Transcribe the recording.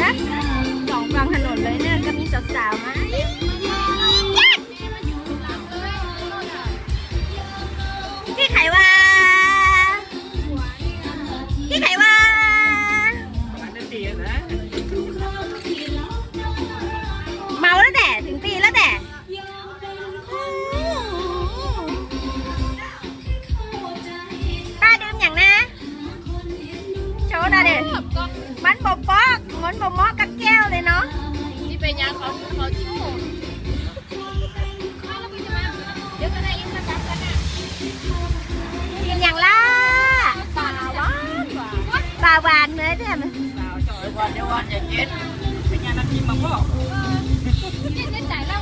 นะสองฝั่งถนนเลยเนี่ยก็มีสาวๆไหมพี่ไขว่า พี่ไขว้านตรีเมาแล้วแต่ถึงตีแล้วแต่ป้าดื่มอย่างนะ โชว์หน่อดิ ก็ มันบ่เหมาะกับแก้วเลยเนาะที่เป็นยาเขาเขาชิวเดี๋ยวจะได้อินสตาแกรมกันอะกินอย่างล่ะปลาหวานหวานปลาหวานเนื้อเนี่ยมันเดี๋ยววันเดี๋ยววันอย่าเย็นเป็นไงน้ำจิ้มมาพ่อที่จะจ่ายแล้วว่ากล้ามามันต้องคนนี้ไม่ต้องไม่หมดเนาะผลงานน้ำจิ้มแซ่